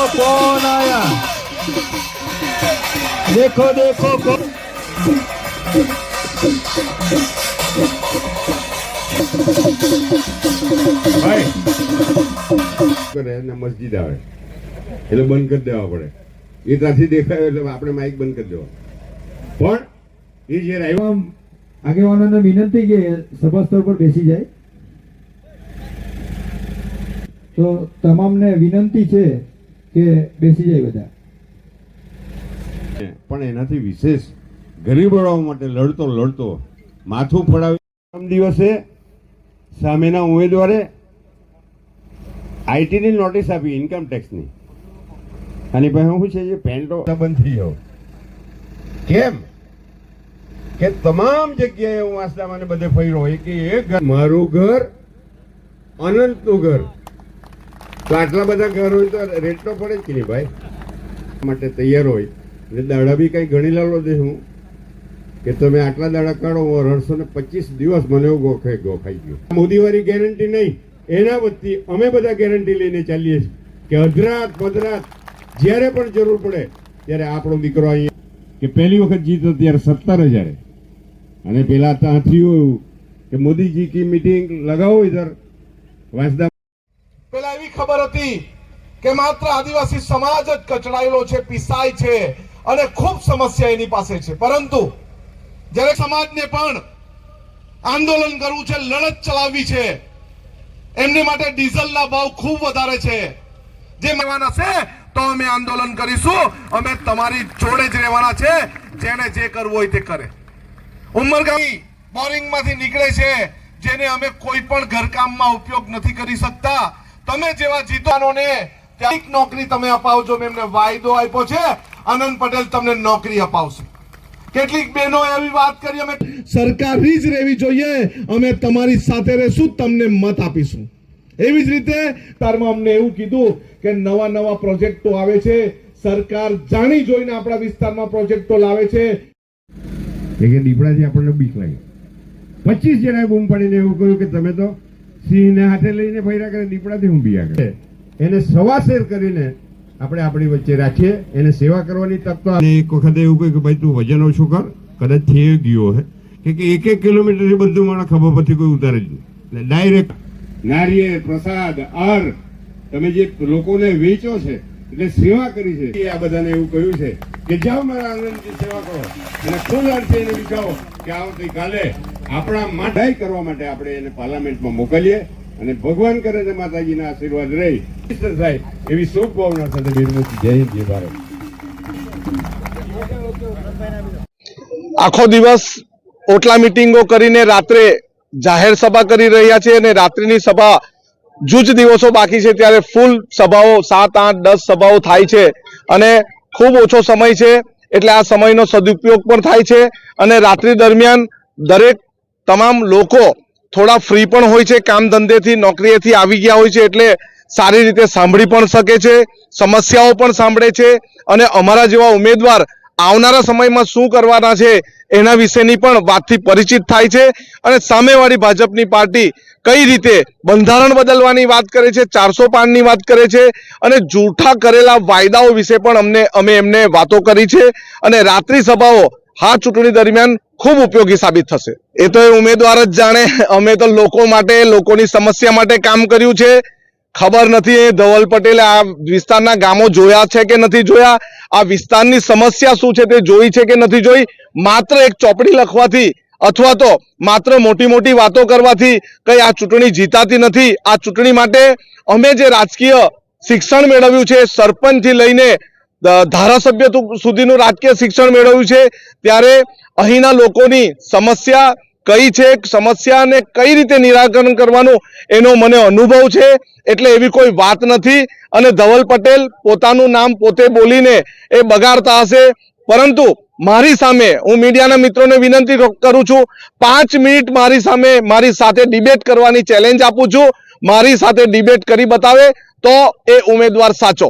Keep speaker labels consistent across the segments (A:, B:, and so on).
A: देखो कौन आया देखो देखो कौन
B: ભાઈ કરે ને મસ્જિદ આવે એટલે બંધ કરી દેવા પડે એ ત્યાંથી દેખાય એટલે આપણે માઇક બંધ કરી દેવા પણ એ જે આવ્યો
C: તમામ આગેવાનોને વિનંતી કે સભા સ્થળ પર બેસી જાય તો તમામને વિનંતી છે કે બેસી જાય બધા.
B: પણ એનાથી વિશેષ ગરીબોળાઓ માટે લડતો લડતો માથું પ્રથમ દિવસે સામેના ઉમેદવારે આઈટીની નોટિસ આપી ઇન્કમ ટેક્સની અને ભાઈ શું છે જે પેન્ટો બંધ થઈ ગયો કેમ? કે તમામ જગ્યાએ હું આસલામાને બધે ફર્યો એક મારું ઘર અનંતનું ઘર. આટલા બધા ઘર હોય તો રેટ પડે જ નહીં ભાઈ? માટે તૈયાર હોય. એટલે દાડા બી કંઈ ગણી લાલો દે હું. કે તમે આટલા દાડા કાઢો અઢારસો ને પચીસ દિવસ મને એવું ગોખાઈ ગોખાઈ ગયો. મોદીવાળી ગેરંટી નહીં. એના વતી અમે બધા ગેરંટી લઈને ચાલીએ છીએ કે અધરાત પધરાત જ્યારે પણ જરૂર પડે ત્યારે આપણો દીકરો અહીંયા કે પહેલી વખત જીતો ત્યારે સત્તર હજારે. અને પેલા ત્યાં થયું એવું કે મોદીજી કી મીટિંગ લગાવો ઇધર વાંસદા
D: ખબર હતી કે માત્ર આદિવાસી સમાજ જ કચડાયેલો છે, પીસાય છે અને ખૂબ સમસ્યા એની પાસે છે. પરંતુ જ્યારે સમાજને પણ આંદોલન કરવું છે, લડત ચલાવવી છે, એમની માટે ડીઝલના ભાવ ખૂબ વધારે છે. જે રહેવાના છે તો અમે આંદોલન કરીશું. અમે તમારી જોડે જ રહેવાના છે જેને જે કરવું હોય તે કરે. ઉમરગામી બોરિંગમાંથી નીકળે છે, જેને અમે કોઈ પણ ઘરકામમાં ઉપયોગ નથી કરી શકતા. તમે જેવા જીતવાનોને ત્યાં એક નોકરી તમે અપાવજો મેં એમને વાયદો આપ્યો છે. આનંદ પટેલ તમને નોકરી અપાવશે. કેટલીક બહેનો એવી વાત કરી, અમે સરકારી જ રહેવી જોઈએ. અમે તમારી સાથે રહેશું, તમને મત આપીશું. એવી જ રીતે તારમાં અમને એવું કીધું કે નવા નવા પ્રોજેક્ટો આવે છે. સરકાર જાણી જોઈને આપણા વિસ્તારમાં પ્રોજેક્ટો લાવે છે.
B: કે દીપડાથી આપણને બીક લાગી. પચીસ જણાએ બૂમ પાડીને એવું કહ્યું કે તમે તો સિંહને હાથે લઈને ફર્યા કરે દીપડાથી હું બીયા કરે. એને સવાસેર કરીને આપણે આપણી વચ્ચે રાખીએ એને સેવા કરવાની તક તો એક વખતે એવું કહ્યું કે ભાઈ તું વજન ઓછું કર. કદાચ થઈ ગયો હે. કે કે એક એક કિલોમીટરથી બધું મને ખબર પરથી કોઈ ઉતારે જ નહીં. ડાયરેક્ટ નારિયેળ પ્રસાદ અર તમે જે લોકોને વેચો છે એટલે સેવા કરી છે એ આ બધાને એવું કહ્યું છે કે જાઓ મારા આનંદની સેવા કરો. અને ખુદ અર્થે એને વિચારો કે આવતીકાલે આપણા માટે કરવા માટે આપણે એને પાર્લામેન્ટમાં મોકલીએ અને ભગવાન કરે છે માતાજીના આશીર્વાદ રહી. સાહેબ, એવી શુભ ભાવના સાથે બિરમુખ જય જય ભારત.
D: આખો દિવસ ઓટલા મિટિંગો કરીને રાત્રે જાહેર સભા કરી રહ્યા છે અને રાત્રિની સભા જૂજ દિવસો બાકી છે ત્યારે ફૂલ સભાઓ, સાત, આઠ, દસ સભાઓ થાય છે અને ખૂબ ઓછો સમય છે. એટલે આ સમયનો સદુપયોગ પણ થાય છે અને રાત્રિ દરમિયાન દરેક તમામ લોકો થોડા ફ્રી પણ હોય છે, કામ ધંધેથી, નોકરીએથી આવી ગયા હોય છે એટલે સારી રીતે સાંભળી પણ શકે છે, સમસ્યાઓ પણ સાંભળે છે અને અમારા જેવા ઉમેદવાર આવનારા સમયમાં શું કરવાના છે એના વિશેની પણ વાતથી પરિચિત થાય છે અને સામેવાળી ભાજપની પાર્ટી કઈ રીતે બંધારણ બદલવાની વાત કરે છે, ચારસો પાનની વાત કરે છે અને જૂઠા કરેલા વાયદાઓ વિશે પણ અમને, અમે એમને વાતો કરી છે અને રાત્રિ સભાઓ હા, ચૂંટણી દરમિયાન ખૂબ ઉપયોગી સાબિત થશે. એ તો એ ઉમેદવાર જ જાણે. અમે તો લોકો માટે, લોકોની સમસ્યા માટે કામ કર્યું છે. ખબર નથી એ ધવલ પટેલે આ વિસ્તારના ગામો જોયા છે કે નથી જોયા? આ વિસ્તારની સમસ્યા શું છે તે જોઈ છે કે નથી જોઈ? માત્ર એક ચોપડી લખવાથી અથવા તો માત્ર મોટી મોટી વાતો કરવાથી કઈ આ ચૂંટણી જીતાતી નથી. આ ચૂંટણી માટે અમે જે રાજકીય શિક્ષણ મેળવ્યું છે, સરપંચથી લઈને ધારાસભ્ય સુધીનું રાજકીય શિક્ષણ મેળવ્યું છે, ત્યારે અહીંના લોકોની સમસ્યા કઈ છે, સમસ્યાને કઈ રીતે નિરાકરણ કરવાનું એનો મને અનુભવ છે, એટલે એવી કોઈ વાત નથી. અને ધવલ પટેલ પોતાનું નામ પોતે બોલીને એ બગાડતા હશે. પરંતુ મારી સામે હું મીડિયાના મિત્રોને વિનંતી કરું છું, પાંચ મિનિટ મારી સામે મારી સાથે ડિબેટ કરવાની ચેલેન્જ આપું છું. મારી સાથે ડિબેટ કરી બતાવે તો એ ઉમેદવાર સાચો.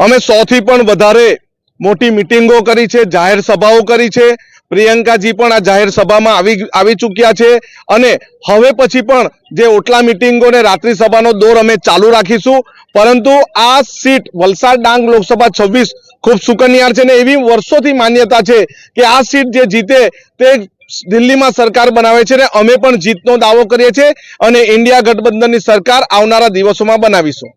D: અમે સો થી પણ વધારે મોટી મિટિંગો કરી છે, જાહેર સભાઓ કરી છે. પ્રિયંકાજી પણ આ જાહેર સભામાં આવી આવી ચૂક્યા છે. અને હવે પછી પણ જે ઓટલા મિટિંગો ને રાત્રિ સભાનો દોર અમે ચાલુ રાખીશું. પરંતુ આ સીટ વલસાડ ડાંગ લોકસભા છવ્વીસ ખૂબ સુકન્યાર છે ને એવી વર્ષોથી માન્યતા છે કે આ સીટ જે જીતે તે દિલ્હીમાં સરકાર બનાવે છે ને અમે પણ જીતનો દાવો કરીએ છીએ અને ઇન્ડિયા ગઠબંધનની સરકાર આવનારા દિવસોમાં બનાવીશું.